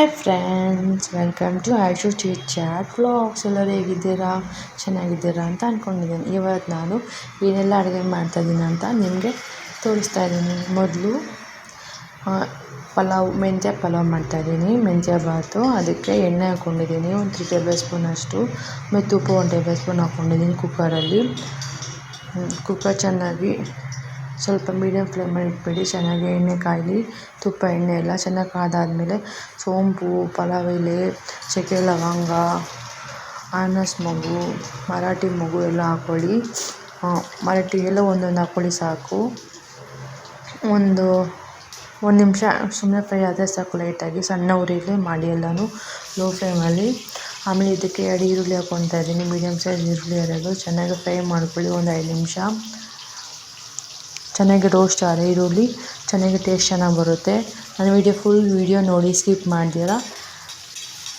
Hi friends welcome to Aishu chit chat vlogs ಎಲ್ಲರೂ ಹೇಗಿದ್ದೀರಾ? ಚೆನ್ನಾಗಿದ್ದೀರಾ ಅಂತ ಅಂದ್ಕೊಂಡಿದ್ದೀನಿ ಇವತ್ತು ನಾನು ಏನೆಲ್ಲ ಅಡುಗೆ ಮಾಡ್ತಾಯಿದ್ದೀನಿ ಅಂತ ನಿಮಗೆ ತೋರಿಸ್ತಾ ಇದ್ದೀನಿ. ಮೊದಲು ಪಲಾವ್, ಮೆಂತ್ಯ ಪಲಾವ್ ಮಾಡ್ತಾಯಿದ್ದೀನಿ ಮೆಂತ್ಯ ಬಾತು ಅದಕ್ಕೆ ಎಣ್ಣೆ ಹಾಕ್ಕೊಂಡಿದ್ದೀನಿ ಒಂದು ತ್ರೀ ಟೇಬಲ್ ಸ್ಪೂನ್ ಅಷ್ಟು. ಮತ್ತು ಉಪ್ಪು ಒಂದು ಟೇಬಲ್ ಸ್ಪೂನ್ ಹಾಕ್ಕೊಂಡಿದ್ದೀನಿ ಕುಕ್ಕರಲ್ಲಿ ಕುಕ್ಕರ್ ಚೆನ್ನಾಗಿ ಸ್ವಲ್ಪ ಮೀಡಿಯಮ್ ಫ್ಲೇಮಲ್ಲಿ ಇಟ್ಬಿಡಿ, ಚೆನ್ನಾಗಿ ಎಣ್ಣೆ ಕಾಯಲಿ, ತುಪ್ಪ, ಎಣ್ಣೆ ಎಲ್ಲ ಚೆನ್ನಾಗಿ ಕಾದಾದಮೇಲೆ ಸೋಂಪು ಪಲಾವ್ ಎಲೆ ಚಕ್ಕೆ ಲವಂಗ ಆನಸ್ ಮೊಗ್ಗು ಮರಾಠಿ ಮೊಗ್ಗು ಎಲ್ಲ ಹಾಕ್ಕೊಳ್ಳಿ. ಮರಾಠಿ ಎಲ್ಲ ಒಂದೊಂದು ಹಾಕ್ಕೊಳ್ಳಿ ಸಾಕು. ಒಂದು ಒಂದು ನಿಮಿಷ ಸುಮ್ಮನೆ ಫ್ರೈ ಆದರೆ ಸಾಕು ಲೈಟಾಗಿ ಸಣ್ಣ ಉರಿಲಿ ಮಾಡಿ ಎಲ್ಲನೂ ಲೋ ಫ್ಲೇಮಲ್ಲಿ ಆಮೇಲೆ ಇದಕ್ಕೆ ಎರಡು ಈರುಳ್ಳಿ ಹಾಕ್ಕೊತಾ ಇದ್ದೀನಿ. ಮೀಡಿಯಮ್ ಸೈಜ್ ಈರುಳ್ಳಿ ಎರಡು ಚೆನ್ನಾಗಿ ಫ್ರೈ ಮಾಡ್ಕೊಳ್ಳಿ ಒಂದು ಐದು ನಿಮಿಷ. ಚೆನ್ನಾಗಿ ರೋಸ್ಟ್ ಆದರೆ ಈರುಳ್ಳಿ ಚೆನ್ನಾಗಿ ಟೇಸ್ಟ್ ಚೆನ್ನಾಗಿ ಬರುತ್ತೆ. ನನ್ನ ವೀಡಿಯೋ ಫುಲ್ ವೀಡಿಯೋ ನೋಡಿ ಸ್ಕಿಪ್ ಮಾಡ್ತೀರಾ?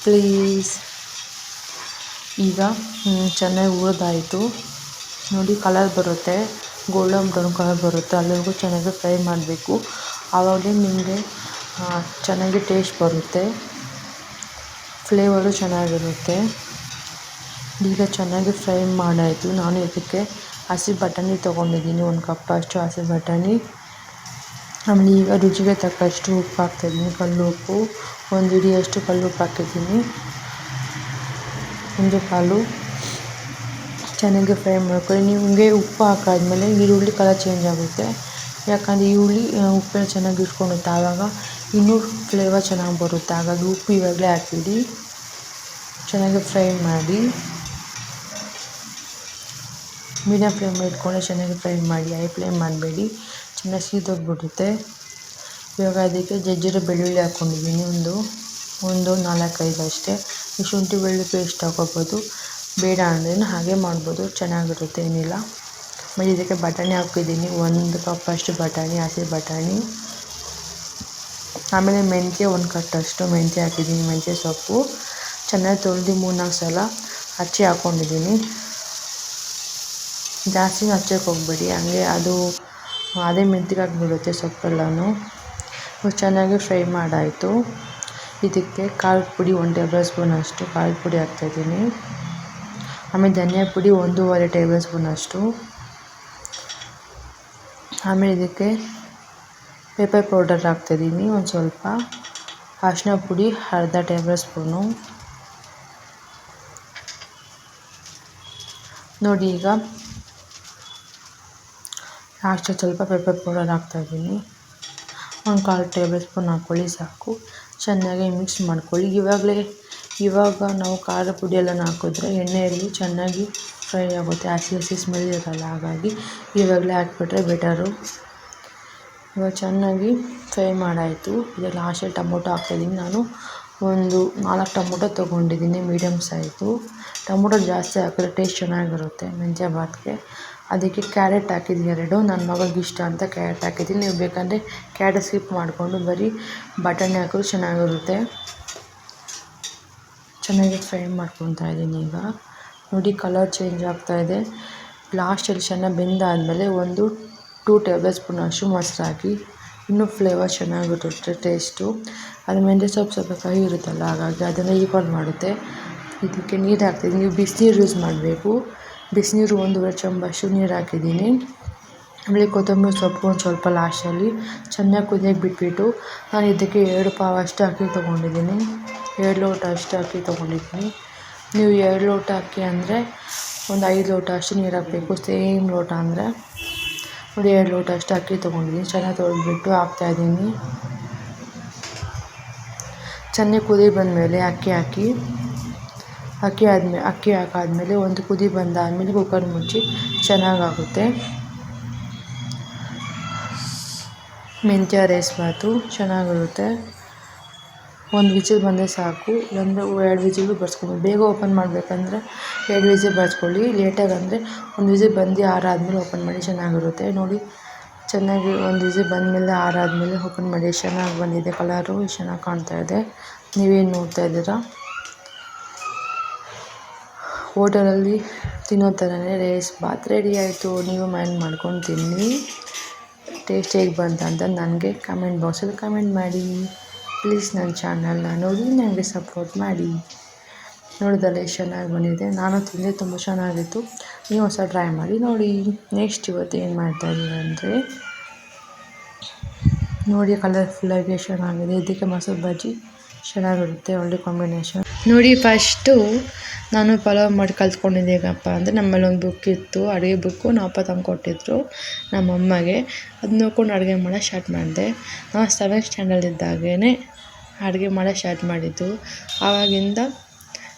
ಪ್ಲೀಸ್ ಈಗ ಚೆನ್ನಾಗಿ ಹುರಿದಾಯಿತು. ನೋಡಿ ಕಲರ್ ಬರುತ್ತೆ. ಗೋಲ್ಡನ್ ಬ್ರೌನ್ ಕಲರ್ ಬರುತ್ತೆ. ಅಲ್ಲಿವರೆಗೂ ಚೆನ್ನಾಗಿ ಫ್ರೈ ಮಾಡಬೇಕು. ಆವಾಗಲೇ ನಿಮಗೆ ಚೆನ್ನಾಗಿ ಟೇಸ್ಟ್ ಬರುತ್ತೆ. ಫ್ಲೇವರು ಚೆನ್ನಾಗಿರುತ್ತೆ. ಈಗ ಚೆನ್ನಾಗಿ ಫ್ರೈ ಮಾಡಾಯಿತು. ನಾನು ಇದಕ್ಕೆ ಹಸಿ ಬಟಾಣಿ ತೊಗೊಂಡಿದ್ದೀನಿ, ಒಂದು ಕಪ್ ಅಷ್ಟು ಹಸಿ ಬಟಾಣಿ. ಆಮೇಲೆ ಈಗ ರುಚಿಗೆ ತಕ್ಕಷ್ಟು ಉಪ್ಪು ಹಾಕ್ತಾಯಿದ್ದೀನಿ ಕಲ್ಲು ಉಪ್ಪು. ಒಂದು ಹಿಡಿಯಷ್ಟು ಕಲ್ಲು ಉಪ್ಪು ಹಾಕಿದ್ದೀನಿ. ಒಂದು ಕಾಲು. ಚೆನ್ನಾಗಿ ಫ್ರೈ ಮಾಡ್ಕೊಳ್ಳಿ. ನಿಮಗೆ ಉಪ್ಪು ಹಾಕಾದ್ಮೇಲೆ ಈರುಳ್ಳಿ ಕಲರ್ ಚೇಂಜ್ ಆಗುತ್ತೆ. ಯಾಕಂದರೆ ಈರುಳ್ಳಿ ಉಪ್ಪೆಲ್ಲ ಚೆನ್ನಾಗಿ ಇಟ್ಕೊಂಡಿರುತ್ತೆ ಆವಾಗ ಇನ್ನೂ ಫ್ಲೇವರ್ ಚೆನ್ನಾಗಿ ಬರುತ್ತೆ. ಹಾಗಾಗಿ ಉಪ್ಪು ಇವಾಗಲೇ ಹಾಕಿಡಿ. ಚೆನ್ನಾಗಿ ಫ್ರೈ ಮಾಡಿ. ಮೀಡಿಯಮ್ ಫ್ಲೇಮ್ ಇಟ್ಕೊಂಡು ಚೆನ್ನಾಗಿ ಫ್ರೈ ಮಾಡಿ. ಹೈ ಫ್ಲೇಮ್ ಮಾಡಬೇಡಿ. ಚೆನ್ನಾಗಿ ಸೀದೋಗ್ಬಿಡುತ್ತೆ. ಇವಾಗ ಅದಕ್ಕೆ ಜಜ್ಜಿರೋ ಬೆಳ್ಳುಳ್ಳಿ ಹಾಕ್ಕೊಂಡಿದ್ದೀನಿ ಒಂದು ಒಂದು, ನಾಲ್ಕೈದು ಅಷ್ಟೇ. ಈ ಶುಂಠಿ ಬೆಳ್ಳುಳ್ಳಿ ಪೇಸ್ಟ್ ಹಾಕೋಬೋದು. ಬೇಡ ಅಂದ್ರೂ ಹಾಗೆ ಮಾಡ್ಬೋದು. ಚೆನ್ನಾಗಿರುತ್ತೆ ಏನಿಲ್ಲ. ಆಮೇಲೆ ಇದಕ್ಕೆ ಬಟಾಣಿ ಹಾಕಿದ್ದೀನಿ. ಒಂದು ಕಪ್ ಅಷ್ಟು ಬಟಾಣಿ, ಹಸಿ ಬಟಾಣಿ. ಆಮೇಲೆ ಮೆಂತ್ಯ ಒಂದು ಕಟ್ಟಷ್ಟು ಮೆಂತ್ಯ ಹಾಕಿದ್ದೀನಿ. ಮೆಂತ್ಯ ಸೊಪ್ಪು. ಚೆನ್ನಾಗಿ ತೊಳೆದು ಮೂರ್ನಾಲ್ಕು ಸಲ ಹಚ್ಚಿ ಹಾಕ್ಕೊಂಡಿದ್ದೀನಿ ಜಾಸ್ತಿ ಹಚ್ಚಕ್ಕೆ ಹೋಗಬೇಡಿ. ಹಂಗೆ ಅದು ಅದೇ ಮೆಂತಿಗಾಗಿ ಬಿಡುತ್ತೆ ಸೊಪ್ಪೆಲ್ಲನೂ. ಚೆನ್ನಾಗಿ ಫ್ರೈ ಮಾಡಾಯಿತು. ಇದಕ್ಕೆ ಕಾಳು ಪುಡಿ ಒಂದು ಟೇಬಲ್ ಸ್ಪೂನ್ ಅಷ್ಟು. ಖಾರದ ಪುಡಿ ಹಾಕ್ತಾಯಿದ್ದೀನಿ ಆಮೇಲೆ ಧನಿಯಾ ಪುಡಿ ಒಂದೂವರೆ ಟೇಬಲ್ ಸ್ಪೂನ್ ಅಷ್ಟು. ಆಮೇಲೆ ಇದಕ್ಕೆ ಪೇಪರ್ ಪೌಡರ್ ಹಾಕ್ತಾಯಿದ್ದೀನಿ ಒಂದು ಸ್ವಲ್ಪ. ಅರಿಶಿನ ಪುಡಿ ಅರ್ಧ ಟೇಬಲ್ ಸ್ಪೂನು. ನೋಡಿ ಈಗ ಲಾಸ್ಟಲ್ಲಿ ಸ್ವಲ್ಪ ಪೆಪ್ಪರ್ ಪೌಡರ್ ಹಾಕ್ತಾಯಿದ್ದೀನಿ ಒಂದು ಕಾಲು ಟೇಬಲ್ ಸ್ಪೂನ್ ಹಾಕ್ಕೊಳ್ಳಿ, ಸಾಕು. ಚೆನ್ನಾಗಿ ಮಿಕ್ಸ್ ಮಾಡ್ಕೊಳ್ಳಿ. ಇವಾಗಲೇ, ಇವಾಗ ನಾವು ಖಾರ ಪುಡಿ ಎಲ್ಲ ಹಾಕಿದ್ರೆ ಎಣ್ಣೆಯಲ್ಲಿ ಚೆನ್ನಾಗಿ ಫ್ರೈ ಆಗುತ್ತೆ. ಹಸಿ ಹಸಿ ಸ್ಮೆಲ್ ಇರೋಲ್ಲ, ಹಾಗಾಗಿ ಇವಾಗಲೇ ಹಾಕ್ಬಿಟ್ರೆ ಬೆಟರು ಇವಾಗ ಚೆನ್ನಾಗಿ ಫ್ರೈ ಮಾಡಾಯಿತು. ಈಗ ಲಾಸ್ಟಲ್ಲಿ ಟೊಮೊಟೊ ಹಾಕ್ತಾಯಿದ್ದೀನಿ ನಾನು. ಒಂದು ನಾಲ್ಕು ಟೊಮೊಟೊ ತೊಗೊಂಡಿದ್ದೀನಿ ಮೀಡಿಯಮ್ ಸೈಜು ಟೊಮೊಟೊ ಜಾಸ್ತಿ ಹಾಕಿದ್ರೆ ಟೇಸ್ಟ್ ಚೆನ್ನಾಗಿರುತ್ತೆ ಮೆಂತ್ಯ ಬಾತ್ಗೆ ಅದಕ್ಕೆ ಕ್ಯಾರೆಟ್ ಹಾಕಿದ್ದೀನಿ, ಎರಡು. ನನ್ನ ಮಗಳಿಗೆ ಇಷ್ಟ ಅಂತ ಕ್ಯಾರೆಟ್ ಹಾಕಿದ್ದೀನಿ. ನೀವು ಬೇಕಂದರೆ ಕ್ಯಾರೆಟ್ ಸ್ಕಿಪ್ ಮಾಡಿಕೊಂಡು ಬರೀ ಬಟಾಣಿ ಹಾಕಿದ್ರು ಚೆನ್ನಾಗಿರುತ್ತೆ. ಚೆನ್ನಾಗಿ ಫ್ರೈ ಮಾಡ್ಕೊತಾ ಇದ್ದೀನಿ ಈಗ. ನೋಡಿ ಕಲರ್ ಚೇಂಜ್ ಆಗ್ತಾಯಿದೆ ಲಾಸ್ಟಲ್ಲಿ ಚೆನ್ನಾಗಿ ಬೆಂದಾದಮೇಲೆ ಒಂದು ಟೂ ಟೇಬಲ್ ಸ್ಪೂನ್ ಅಷ್ಟು ಮೊಸರು ಹಾಕಿ ಇನ್ನೂ ಫ್ಲೇವರ್ ಚೆನ್ನಾಗಿರುತ್ತೆ ಟೇಸ್ಟು ಅದು ಮೆಂತ್ಯ ಸೊಪ್ಪು ಸ್ವಲ್ಪ ಕಹಿ ಇರುತ್ತಲ್ಲ, ಹಾಗಾಗಿ ಅದನ್ನು ಈಕ್ವಲ್ ಮಾಡುತ್ತೆ. ಇದಕ್ಕೆ ನೀರು ಹಾಕ್ತೀನಿ ನೀವು ಬಿಸಿನೀರು ಯೂಸ್ ಮಾಡಬೇಕು. ಬಿಸಿನೀರು ಒಂದೂವರೆ ಚಂಬಷ್ಟು ನೀರು ಹಾಕಿದ್ದೀನಿ ಆಮೇಲೆ ಕೊತ್ತಂಬರಿ ಸೊಪ್ಪು ಒಂದು ಸ್ವಲ್ಪ ಲಾಸ್ಟಲ್ಲಿ ಚೆನ್ನಾಗಿ ಕುದಿಯೋಕೆ ಬಿಟ್ಬಿಟ್ಟು ನಾನು ಇದಕ್ಕೆ ಎರಡು ಪಾವು ಅಷ್ಟು ಅಕ್ಕಿ ತೊಗೊಂಡಿದ್ದೀನಿ ಎರಡು ಲೋಟ ಅಷ್ಟು ಅಕ್ಕಿ ತೊಗೊಂಡಿದ್ದೀನಿ ನೀವು ಎರಡು ಲೋಟ ಅಕ್ಕಿ ಅಂದರೆ ಒಂದು ಐದು ಲೋಟ ಅಷ್ಟು ನೀರು ಹಾಕಬೇಕು, ಸೇಮ್ ಲೋಟ ಅಂದರೆ. ನೋಡಿ ಎರಡು ಲೋಟ ಅಷ್ಟು ಅಕ್ಕಿ ತೊಗೊಂಡಿದ್ದೀನಿ. ಚೆನ್ನಾಗಿ ತೊಳೆದ್ಬಿಟ್ಟು ಹಾಕ್ತಾಯಿದ್ದೀನಿ ಚೆನ್ನಾಗಿ ಕುದಿ ಬಂದಮೇಲೆ ಅಕ್ಕಿ ಹಾಕಿ, ಅಕ್ಕಿ ಆದಮೇಲೆ ಅಕ್ಕಿ ಹಾಕಾದ್ಮೇಲೆ ಒಂದು ಕುದಿ ಬಂದಾದಮೇಲೆ ಕುಕ್ಕರ್ ಮುಚ್ಚಿ ಚೆನ್ನಾಗಾಗುತ್ತೆ ಮೆಂತ್ಯ ರೈಸ್ ಬಾತು ಚೆನ್ನಾಗಿರುತ್ತೆ. ಒಂದು ವಿಸಿಲ್ ಬಂದರೆ ಸಾಕು, ಇಲ್ಲಾಂದರೆ ಎರಡು ವಿಜಿಲು ಬರ್ಸ್ಕೊಬೋದು. ಬೇಗ ಓಪನ್ ಮಾಡಬೇಕಂದ್ರೆ ಎರಡು ವಿಜಿಲ್ ಬರ್ಸ್ಕೊಳ್ಳಿ. ಲೇಟಾಗಿ ಅಂದರೆ ಒಂದು ವಿಜಿಲ್ ಬಂದು ಆರಾದ್ಮೇಲೆ ಓಪನ್ ಮಾಡಿ ಚೆನ್ನಾಗಿರುತ್ತೆ. ನೋಡಿ, ಚೆನ್ನಾಗಿ ಒಂದು ವಿಸಿಲ್ ಬಂದಮೇಲೆ ಆರಾದಮೇಲೆ ಓಪನ್ ಮಾಡಿ. ಚೆನ್ನಾಗಿ ಬಂದಿದೆ ಕಲರು, ಚೆನ್ನಾಗಿ ಕಾಣ್ತಾ ಇದೆ. ನೀವೇನು ನೋಡ್ತಾ ಇದ್ದೀರಾ? ಹೋಟೆಲಲ್ಲಿ ತಿನ್ನೋ ಥರನೇ ರೇಸ್ ಬಾತ್ ರೆಡಿ ಆಯಿತು. ನೀವು ಮೈಂಡ್ ಮಾಡ್ಕೊಂಡು ತಿನ್ನಿ. ಟೇಸ್ಟ್ ಹೇಗೆ ಬಂತು ಅಂತ ನನಗೆ ಕಮೆಂಟ್ ಬಾಕ್ಸಲ್ಲಿ ಕಮೆಂಟ್ ಮಾಡಿ. ಪ್ಲೀಸ್ ನನ್ನ ಚಾನಲ್ನ ನೋಡಿ, ನನಗೆ ಸಪೋರ್ಟ್ ಮಾಡಿ. ನೋಡಿದಲ್ಲ ಎಷ್ಟು ಚೆನ್ನಾಗಿ ಬಂದಿದೆ. ನಾನು ತಿಂದೆ ತುಂಬ ಚೆನ್ನಾಗಿತ್ತು. ನೀವು ಹೊಸ ಟ್ರೈ ಮಾಡಿ, ನೋಡಿ. ನೆಕ್ಸ್ಟ್ ಇವತ್ತು ಏನು ಮಾಡ್ತಾಯಿದ್ದೀವಿ ಅಂದರೆ, ನೋಡಿ ಕಲರ್ಫುಲ್ಲಾಗಿ ಚೆನ್ನಾಗಿದೆ. ಇದಕ್ಕೆ ಮೊಸರು ಬಜ್ಜಿ ಚೆನ್ನಾಗಿರುತ್ತೆ, ಒಳ್ಳೆ ಕಾಂಬಿನೇಷನ್ ನೋಡಿ ಫಸ್ಟು ನಾನು ಪಲಾವ್ ಮಾಡಿ ಕಲ್ತ್ಕೊಂಡಿದ್ದೆ ಹೇಗಪ್ಪ ಅಂದರೆ ನಮ್ಮಲ್ಲಿ ಒಂದು ಬುಕ್ ಇತ್ತು, ಅಡುಗೆ ಬುಕ್ಕು ನಮ್ಮ ಅಪ್ಪ ತಂದು ಕೊಟ್ಟಿದ್ರು ನಮ್ಮ ಅಮ್ಮಗೆ. ಅದು ನೋಡ್ಕೊಂಡು ಅಡುಗೆ ಮಾಡೋಕ್ಕೆ ಸ್ಟಾರ್ಟ್ ಮಾಡಿದೆ. ನಾವು ಸೆವೆಂತ್ ಸ್ಟ್ಯಾಂಡರ್ಡ್ ಇದ್ದಾಗೇ ಅಡುಗೆ ಮಾಡೋ ಸ್ಟಾರ್ಟ್ ಮಾಡಿದ್ದು. ಆವಾಗಿಂದ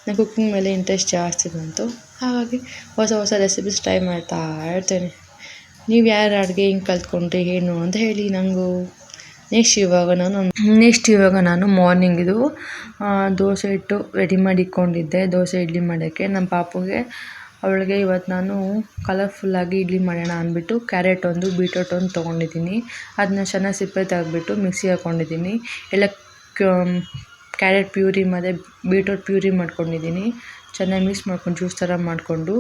ನಾನು ಕುಕ್ಕಿಂಗ್ ಮೇಲೆ ಇಂಟ್ರೆಸ್ಟ್ ಜಾಸ್ತಿ ಬಂತು. ಹಾಗಾಗಿ ಹೊಸ ಹೊಸ ರೆಸಿಪೀಸ್ ಟ್ರೈ ಮಾಡ್ತಾ ಇರ್ತೇನೆ. ನೀವು ಯಾರು ಅಡುಗೆ ಹಿಂಗೆ ಕಲ್ತ್ಕೊಂಡ್ರಿ, ಏನು ಅಂತ ಹೇಳಿ ನನಗೂ ನೆಕ್ಸ್ಟ್ ಇವಾಗ ನಾನು ನೆಕ್ಸ್ಟ್ ಇವಾಗ ನಾನು ಮಾರ್ನಿಂಗಿದು ದೋಸೆ ಹಿಟ್ಟು ರೆಡಿ ಮಾಡಿ ಇಟ್ಕೊಂಡಿದ್ದೆ ದೋಸೆ ಇಡ್ಲಿ ಮಾಡೋಕ್ಕೆ. ನಮ್ಮ ಪಾಪುಗೆ, ಅವಳಿಗೆ ಇವತ್ತು ನಾನು ಕಲರ್ಫುಲ್ಲಾಗಿ ಇಡ್ಲಿ ಮಾಡೋಣ ಅಂದ್ಬಿಟ್ಟು ಕ್ಯಾರೆಟ್ ಒಂದು ಬೀಟ್ರೋಟ್ ಒಂದು ತೊಗೊಂಡಿದ್ದೀನಿ. ಅದನ್ನ ಚೆನ್ನಾಗಿ ಸಿಪ್ಪೆ ತೆಗೆದ್ಬಿಟ್ಟು ಮಿಕ್ಸಿ ಹಾಕ್ಕೊಂಡಿದ್ದೀನಿ ಎಲ್ಲ ಕ್ಯಾರೆಟ್ ಪ್ಯೂರಿ ಮತ್ತು ಬೀಟ್ರೋಟ್ ಪ್ಯೂರಿ ಮಾಡ್ಕೊಂಡಿದ್ದೀನಿ. ಚೆನ್ನಾಗಿ ಮಿಕ್ಸ್ ಮಾಡ್ಕೊಂಡು ಜ್ಯೂಸ್ ಥರ ಮಾಡಿಕೊಂಡು.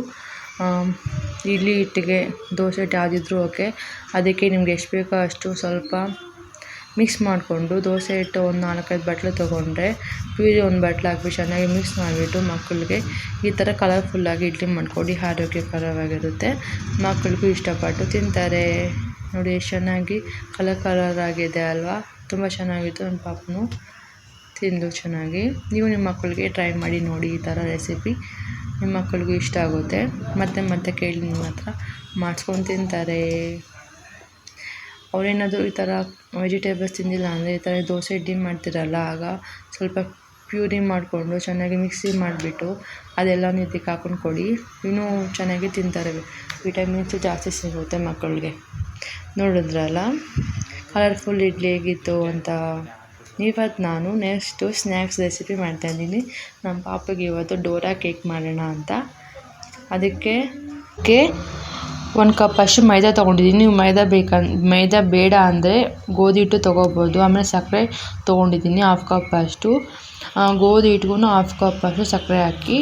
ಇಡ್ಲಿ ಹಿಟ್ಟಿಗೆ ದೋಸೆ ಹಿಟ್ಟು ಯಾವುದಿದ್ರೂ ಓಕೆ ಅದಕ್ಕೆ ನಿಮ್ಗೆ ಎಷ್ಟು ಬೇಕೋ ಅಷ್ಟು ಸ್ವಲ್ಪ ಮಿಕ್ಸ್ ಮಾಡಿಕೊಂಡು ದೋಸೆ ಹಿಟ್ಟು ಒಂದು ನಾಲ್ಕೈದು ಬಟ್ಲು ತೊಗೊಂಡ್ರೆ ಪ್ಯೂರಿ ಒಂದು ಬಟ್ಲು ಹಾಕ್ಬಿಟ್ಟು ಚೆನ್ನಾಗಿ ಮಿಕ್ಸ್ ಮಾಡಿಬಿಟ್ಟು ಮಕ್ಕಳಿಗೆ ಈ ಥರ ಕಲರ್ಫುಲ್ಲಾಗಿ ಇಡ್ಲಿ ಮಾಡಿಕೊಡಿ ಆರೋಗ್ಯಕರವಾಗಿರುತ್ತೆ. ಮಕ್ಕಳಿಗೂ ಇಷ್ಟಪಟ್ಟು ತಿಂತಾರೆ. ನೋಡಿ, ಎಷ್ಟು ಚೆನ್ನಾಗಿ ಕಲರ್ ಕಲರ್ ಆಗಿದೆ ಅಲ್ವಾ? ತುಂಬ ಚೆನ್ನಾಗಿತ್ತು ನನ್ನ ಪಾಪನು. ತಿಂದು ಚೆನ್ನಾಗಿ. ನೀವು ನಿಮ್ಮ ಮಕ್ಕಳಿಗೆ ಟ್ರೈ ಮಾಡಿ ನೋಡಿ ಈ ಥರ ರೆಸಿಪಿ ನಿಮ್ಮ ಮಕ್ಕಳಿಗೂ ಇಷ್ಟ ಆಗುತ್ತೆ. ಮತ್ತೆ ಮತ್ತೆ ಕೇಳಿ ನಿಮ್ಮ ಹತ್ರ ಮಾಡಿಸ್ಕೊಂಡು ತಿಂತಾರೆ. ಅವರೇನಾದರೂ ಈ ಥರ ವೆಜಿಟೇಬಲ್ಸ್ ತಿಂದಿಲ್ಲ ಅಂದರೆ ಈ ಥರ ದೋಸೆ, ಇಡ್ಲಿ ಮಾಡ್ತೀರಲ್ಲ, ಆಗ ಸ್ವಲ್ಪ ಪ್ಯೂರಿ ಮಾಡಿಕೊಂಡು ಚೆನ್ನಾಗಿ ಮಿಕ್ಸಿ ಮಾಡಿಬಿಟ್ಟು ಅದೆಲ್ಲನೂ ಇದಕ್ಕೆ ಹಾಕೊಂಡು ಕೊಡಿ. ಇನ್ನೂ ಚೆನ್ನಾಗಿ ತಿಂತಾರೆ. ವಿಟಮಿನ್ಸು ಜಾಸ್ತಿ ಸಿಗುತ್ತೆ ಮಕ್ಕಳಿಗೆ. ನೋಡಿದ್ರಲ್ಲ? ಕಲರ್ಫುಲ್ ಇಡ್ಲಿ ಹೇಗಿತ್ತು ಅಂತ. ಇವತ್ತು ನಾನು ನೆಕ್ಸ್ಟು ಸ್ನ್ಯಾಕ್ಸ್ ರೆಸಿಪಿ ಮಾಡ್ತಾಯಿದ್ದೀನಿ ನಮ್ಮ ಪಾಪಗೆ ಇವತ್ತು ಡೋರಾ ಕೇಕ್ ಮಾಡೋಣ ಅಂತ. ಅದಕ್ಕೆ ಕೆ ಒಂದು ಕಪ್ ಅಷ್ಟು ಮೈದಾ ತೊಗೊಂಡಿದ್ದೀನಿ. ನೀವು ಮೈದಾ ಬೇಕನ್ ಮೈದಾ ಬೇಡ ಅಂದರೆ ಗೋಧಿ ಹಿಟ್ಟು ತೊಗೋಬೋದು. ಆಮೇಲೆ ಸಕ್ಕರೆ ತೊಗೊಂಡಿದ್ದೀನಿ ಹಾಫ್ ಕಪ್ ಅಷ್ಟು. ಗೋಧಿ ಹಿಟ್ಗೂ ಹಾಫ್ ಕಪ್ ಅಷ್ಟು ಸಕ್ಕರೆ ಹಾಕಿ.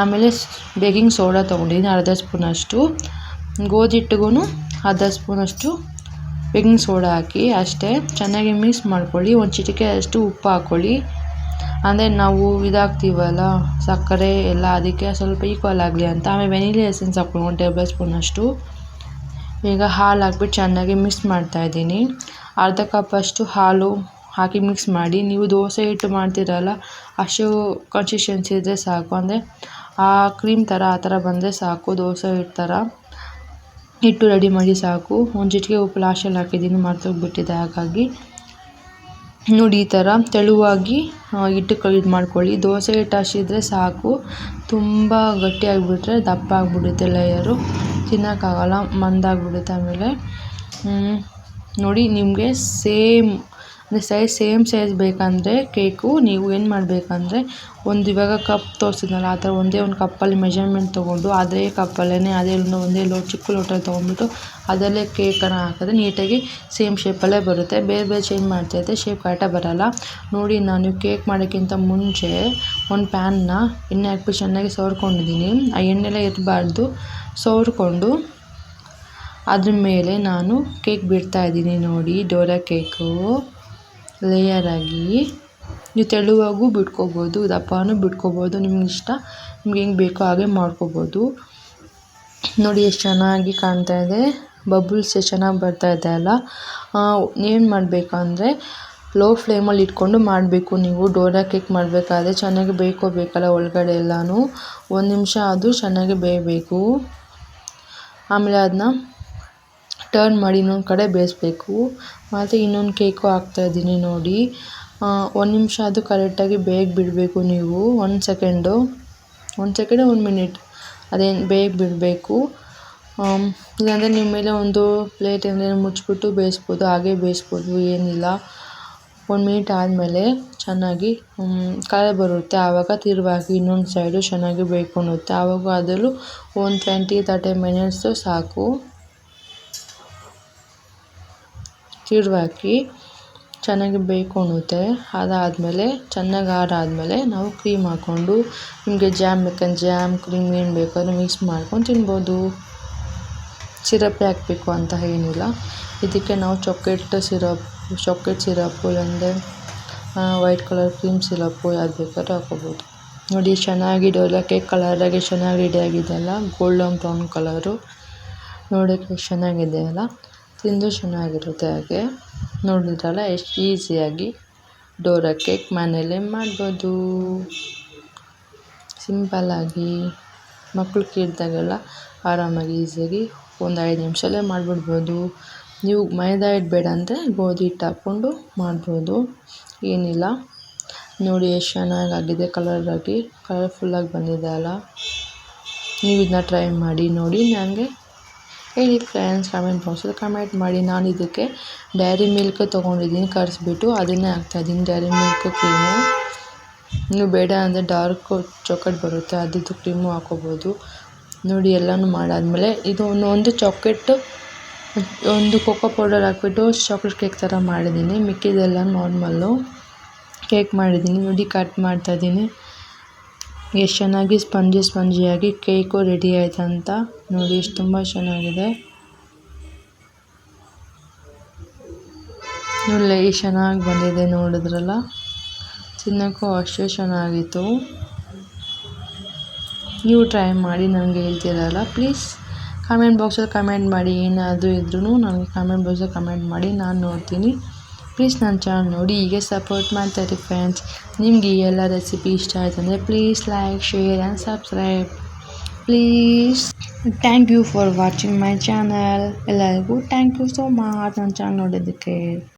ಆಮೇಲೆ ಬೇಕಿಂಗ್ ಸೋಡಾ ತೊಗೊಂಡಿದ್ದೀನಿ, ಅರ್ಧ ಸ್ಪೂನಷ್ಟು ಗೋಧಿ ಹಿಟ್ಟಿಗೂ ಅರ್ಧ ಸ್ಪೂನಷ್ಟು ಬೇಕಿಂಗ್ ಸೋಡಾ ಹಾಕಿ ಅಷ್ಟೇ. ಚೆನ್ನಾಗಿ ಮಿಕ್ಸ್ ಮಾಡ್ಕೊಳ್ಳಿ. ಒಂದು ಚಿಟಿಕೆ ಅಷ್ಟು ಉಪ್ಪು ಹಾಕ್ಕೊಳ್ಳಿ ಅಂದರೆ ನಾವು ಇದಾಗ್ತೀವಲ್ಲ, ಸಕ್ಕರೆ ಎಲ್ಲ ಅದಕ್ಕೆ ಸ್ವಲ್ಪ ಈಕ್ವಲ್ ಆಗಲಿ ಅಂತ. ಆಮೇಲೆ ವೆನಿಲಾ ಎಸೆನ್ಸ್ ಹಾಕ್ಕೊಂಡು ಒಂದು ಟೇಬಲ್ ಸ್ಪೂನಷ್ಟು ಈಗ ಹಾಲು ಹಾಕ್ಬಿಟ್ಟು ಚೆನ್ನಾಗಿ ಮಿಕ್ಸ್ ಮಾಡ್ತಾಯಿದ್ದೀನಿ ಅರ್ಧ ಕಪ್ಪಷ್ಟು ಹಾಲು ಹಾಕಿ ಮಿಕ್ಸ್ ಮಾಡಿ. ನೀವು ದೋಸೆ ಹಿಟ್ಟು ಮಾಡ್ತೀರಲ್ಲ, ಅಷ್ಟು ಕನ್ಸಿಸ್ಟೆನ್ಸಿ ಇದ್ದರೆ ಸಾಕು. ಅಂದರೆ ಆ ಕ್ರೀಮ್ ಥರ, ಆ ಥರ ಬಂದರೆ ಸಾಕು, ದೋಸೆ ಹಿಟ್ಟು ಥರ. ಹಿಟ್ಟು ರೆಡಿ ಮಾಡಿ ಸಾಕು. ಒಂದು ಚಿಟಿಕೆ ಉಪ್ಪು ಲಾಸ್ಟಲ್ಲಿ ಹಾಕಿದ್ದೀನಿ, ಮರ್ತೋಗ್ಬಿಟ್ಟಿದೆ ಹಾಗಾಗಿ. ನೋಡಿ, ಈ ಥರ ತೆಳುವಾಗಿ ಹಿಟ್ಟು ಇದು ಮಾಡ್ಕೊಳ್ಳಿ. ದೋಸೆ ಹಿಟ್ಟು ಅಷ್ಟಿದ್ರೆ ಸಾಕು. ತುಂಬ ಗಟ್ಟಿಯಾಗಿಬಿಟ್ರೆ ದಪ್ಪ ಆಗಿಬಿಡುತ್ತೆ ಲೇಯರು ತಿನ್ನೋಕ್ಕಾಗಲ್ಲ, ಮಂದಾಗಿಬಿಡುತ್ತೆ ಆಮೇಲೆ. ನೋಡಿ, ನಿಮಗೆ ಸೇಮ್ ಅಂದರೆ ಸೈಜ್ ಸೇಮ್ ಸೈಜ್ ಬೇಕಂದರೆ ಕೇಕು ನೀವು ಏನು ಮಾಡಬೇಕಂದ್ರೆ ಒಂದು ಇವಾಗ ಕಪ್ ತೋರಿಸಿದ್ನಲ್ಲ, ಆ ಥರ ಒಂದೇ ಒಂದು ಕಪ್ಪಲ್ಲಿ ಮೆಜರ್ಮೆಂಟ್ ತೊಗೊಂಡು ಅದೇ ಕಪ್ಪಲ್ಲೇ ಅದೇ ಒಂದೇ ಲೋ, ಚಿಕ್ಕ ಲೋಟಲ್ಲಿ ತೊಗೊಂಡ್ಬಿಟ್ಟು ಅದರಲ್ಲೇ ಕೇಕನ್ನು ಹಾಕಿದ್ರೆ ನೀಟಾಗಿ ಸೇಮ್ ಶೇಪಲ್ಲೇ ಬರುತ್ತೆ. ಬೇರೆ ಬೇರೆ ಚೇಂಜ್ ಮಾಡ್ತಾಯಿದ್ದೆ ಶೇಪ್ ಕರೆಕ್ಟಾಗಿ ಬರೋಲ್ಲ. ನೋಡಿ ನಾನು ಕೇಕ್ ಮಾಡೋಕ್ಕಿಂತ ಮುಂಚೆ ಒಂದು ಪ್ಯಾನ್ನ ಎಣ್ಣೆ ಹಾಕ್ಬಿಟ್ಟು ಚೆನ್ನಾಗಿ ಸವರ್ಕೊಂಡಿದ್ದೀನಿ. ಆ ಎಣ್ಣೆಲ್ಲ ಇರಬಾರ್ದು ಸವರ್ಕೊಂಡು ಅದ್ರ ಮೇಲೆ ನಾನು ಕೇಕ್ ಬಿಡ್ತಾಯಿದ್ದೀನಿ ನೋಡಿ ಡೋರಾ ಕೇಕು ಲೇಯರಾಗಿ ನೀವು ತೆಳುವಾಗೂ ಬಿಟ್ಕೋಬೋದು, ದಪ್ಪನೂ ಬಿಟ್ಕೋಬೋದು, ನಿಮ್ಗೆ ಇಷ್ಟ. ನಿಮ್ಗೆ ಹೆಂಗೆ ಬೇಕೋ ಹಾಗೆ ಮಾಡ್ಕೋಬೋದು. ನೋಡಿ, ಎಷ್ಟು ಚೆನ್ನಾಗಿ ಕಾಣ್ತಾ ಇದೆ. ಬಬಲ್ಸ್ ಎಷ್ಟು ಚೆನ್ನಾಗಿ ಬರ್ತಾ ಇದೆ ಅಲ್ಲ. ಏನು ಮಾಡಬೇಕಂದ್ರೆ ಲೋ ಫ್ಲೇಮಲ್ಲಿ ಇಟ್ಕೊಂಡು ಮಾಡಬೇಕು ನೀವು. ಡೋರಾ ಕೇಕ್ ಮಾಡಬೇಕಾದ್ರೆ ಚೆನ್ನಾಗಿ ಬೇಯ್ಕೋಬೇಕಲ್ಲ ಒಳಗಡೆ ಎಲ್ಲನೂ. ಒಂದು ನಿಮಿಷ ಅದು ಚೆನ್ನಾಗಿ ಬೇಯಬೇಕು. ಆಮೇಲೆ ಅದನ್ನ ಟರ್ನ್ ಮಾಡಿ ಇನ್ನೊಂದು ಕಡೆ ಬೇಯಿಸ್ಬೇಕು. ಮತ್ತು ಇನ್ನೊಂದು ಕೇಕು ಹಾಕ್ತಾಯಿದ್ದೀನಿ ನೋಡಿ. ಒಂದು ನಿಮಿಷ ಅದು ಕರೆಕ್ಟಾಗಿ ಬೇಗ ಬಿಡಬೇಕು ನೀವು. ಒಂದು ಸೆಕೆಂಡು ಒಂದು ಸೆಕೆಂಡ್ ಒಂದು ಮಿನಿಟ್ ಅದೇನು ಬೇಗ ಬಿಡಬೇಕು. ಇಲ್ಲಾಂದರೆ ನಿಮ್ಮ ಮೇಲೆ ಒಂದು ಪ್ಲೇಟ್ ಏನೇನು ಮುಚ್ಚಿಬಿಟ್ಟು ಬೇಯಿಸ್ಬೋದು. ಹಾಗೆ ಬೇಯಿಸ್ಬೋದು, ಏನಿಲ್ಲ. ಒಂದು ಮಿನಿಟ್ ಆದಮೇಲೆ ಚೆನ್ನಾಗಿ ಕಲರ್ ಬರುತ್ತೆ. ಆವಾಗ ತಿರುವಾಗಿ ಇನ್ನೊಂದು ಸೈಡು ಚೆನ್ನಾಗಿ ಬೇಯ್ಕೊಳ್ಳುತ್ತೆ ಆವಾಗ ಅದರಲ್ಲೂ ಒಂದು ಟ್ವೆಂಟಿ ತರ್ಟಿ ಮಿನಿಟ್ಸು ಸಾಕು. ತಿರುವಾಕಿ ಚೆನ್ನಾಗಿ ಬೇಯ್ಕೊಳ್ಳುತ್ತೆ ಅದಾದಮೇಲೆ ಚೆನ್ನಾಗಿ ಆರಾದಮೇಲೆ ನಾವು ಕ್ರೀಮ್ ಹಾಕ್ಕೊಂಡು ನಿಮಗೆ ಜ್ಯಾಮ್ ಬೇಕಂದ್ರೆ ಜ್ಯಾಮ್ ಕ್ರೀಮ್ ಏನು ಬೇಕಾದ್ರೂ ಮಿಕ್ಸ್ ಮಾಡ್ಕೊಂಡು ತಿನ್ಬೋದು. ಸಿರಪ್ಪೇ ಹಾಕಬೇಕು ಅಂತ ಏನಿಲ್ಲ. ಇದಕ್ಕೆ ನಾವು ಚಾಕ್ಲೇಟ್ ಸಿರಪ್ ಚಾಕ್ಲೇಟ್ ಸಿರಪ್ಪು ಇಲ್ಲಾಂದರೆ ವೈಟ್ ಕಲರ್ ಕ್ರೀಮ್ ಸಿರಪ್ಪು ಯಾವ್ದು ಬೇಕಾದ್ರೂ ಹಾಕೋಬೋದು ನೋಡಿ ಚೆನ್ನಾಗಿದೆಯಲ್ಲ ಕೇಕ್ ಕಲರಾಗಿ ಚೆನ್ನಾಗಿ ರೆಡಿ ಆಗಿದೆಯಲ್ಲ ಗೋಲ್ಡನ್ ಬ್ರೌನ್ ಕಲರು ನೋಡೋಕ್ಕೆ ಚೆನ್ನಾಗಿದೆ ಅಲ್ಲ. ತಿಂದು ಚೆನ್ನಾಗಿರುತ್ತೆ ಹಾಗೆ. ನೋಡಿದ್ರಲ್ಲ ಎಷ್ಟು ಈಸಿಯಾಗಿ ಡೋರಾ ಕೇಕ್ ಮನೇಲೇ ಮಾಡ್ಬೋದು. ಸಿಂಪಲ್ಲಾಗಿ ಮಕ್ಕಳು ಕೇಳಿದಾಗೆಲ್ಲ ಆರಾಮಾಗಿ ಈಸಿಯಾಗಿ ಒಂದು ಐದು ನಿಮಿಷಲ್ಲೇ ಮಾಡಿಬಿಡ್ಬೋದು. ನೀವು ಮೈದಾ ಹಿಟ್ಟು ಬೇಡ ಅಂದರೆ ಗೋಧಿ ಹಿಟ್ಟು ಹಾಕ್ಕೊಂಡು ಮಾಡ್ಬೋದು. ಏನಿಲ್ಲ. ನೋಡಿ ಎಷ್ಟು ಚೆನ್ನಾಗಾಗಿದೆ ಕಲರಾಗಿ ಕಲರ್ಫುಲ್ಲಾಗಿ ಬಂದಿದೆ ಅಲ್ಲ. ನೀವು ಇದನ್ನ ಟ್ರೈ ಮಾಡಿ ನೋಡಿ ನನಗೆ ಹೇಳಿ ಫ್ರೆಂಡ್ಸ್ ಕಮೆಂಟ್ ಬಾಕ್ಸಲ್ಲಿ ಕಮೆಂಟ್ ಮಾಡಿ ನಾನು ಇದಕ್ಕೆ ಡೈರಿ ಮಿಲ್ಕ್ ತೊಗೊಂಡಿದ್ದೀನಿ. ಕರೆಸ್ಬಿಟ್ಟು ಅದನ್ನೇ ಹಾಕ್ತಾಯಿದ್ದೀನಿ ಡೈರಿ ಮಿಲ್ಕ್ ಕ್ರೀಮು ನೀವು ಬೇಡ ಅಂದರೆ ಡಾರ್ಕ್ ಚಾಕ್ಲೇಟ್ ಬರುತ್ತೆ. ಅದ್ರದ್ದು ಕ್ರೀಮು ಹಾಕೋಬೋದು. ನೋಡಿ, ಎಲ್ಲನೂ ಮಾಡಾದಮೇಲೆ ಇದು ಒಂದು ಚಾಕ್ಲೇಟ್ ಒಂದು ಕೋಕೋ ಪೌಡರ್ ಹಾಕ್ಬಿಟ್ಟು ಚಾಕ್ಲೇಟ್ ಕೇಕ್ ಥರ ಮಾಡಿದ್ದೀನಿ. ಮಿಕ್ಕಿದೆಲ್ಲ ನಾರ್ಮಲ್ಲು ಕೇಕ್ ಮಾಡಿದ್ದೀನಿ. ನೋಡಿ ಕಟ್ ಮಾಡ್ತಾಯಿದ್ದೀನಿ ಎಷ್ಟು ಚೆನ್ನಾಗಿ ಸ್ಪಂಜಿ ಸ್ಪಂಜಿಯಾಗಿ ಕೇಕು ರೆಡಿ ಆಯ್ತು ಅಂತ ನೋಡಿ, ಎಷ್ಟು ತುಂಬ ಚೆನ್ನಾಗಿದೆ. ನೋಡಿ ಎಷ್ಟು ಚೆನ್ನಾಗಿ ಬಂದಿದೆ ನೋಡಿದ್ರಲ್ಲ? ತಿನ್ನೋಕ್ಕೂ ಅಷ್ಟೇ ಚೆನ್ನಾಗಿತ್ತು. ನೀವು ಟ್ರೈ ಮಾಡಿ, ನನಗೆ ಹೇಳ್ತಿರಲ್ಲ, ಪ್ಲೀಸ್. ಕಮೆಂಟ್ ಬಾಕ್ಸಲ್ಲಿ ಕಮೆಂಟ್ ಮಾಡಿ, ಏನಾದರೂ ಇದ್ರೂ ನನಗೆ ಕಮೆಂಟ್ ಬಾಕ್ಸಲ್ಲಿ ಕಮೆಂಟ್ ಮಾಡಿ, ನಾನು ನೋಡ್ತೀನಿ. ಪ್ಲೀಸ್ ನನ್ನ ಚಾನಲ್ ನೋಡಿ ಹೀಗೆ ಸಪೋರ್ಟ್ ಮಾಡ್ತಾಯಿರಿ ಫ್ರೆಂಡ್ಸ್ ನಿಮಗೆ ಈ ಎಲ್ಲ ರೆಸಿಪಿ ಇಷ್ಟ ಆಯ್ತು ಅಂದರೆ please like share and subscribe please thank you for watching my channel ಎಲ್ಲರಿಗೂ ಥ್ಯಾಂಕ್ ಯು ಸೋ ಮಚ್ ನನ್ನ ಚಾನಲ್ ನೋಡೋದಕ್ಕೆ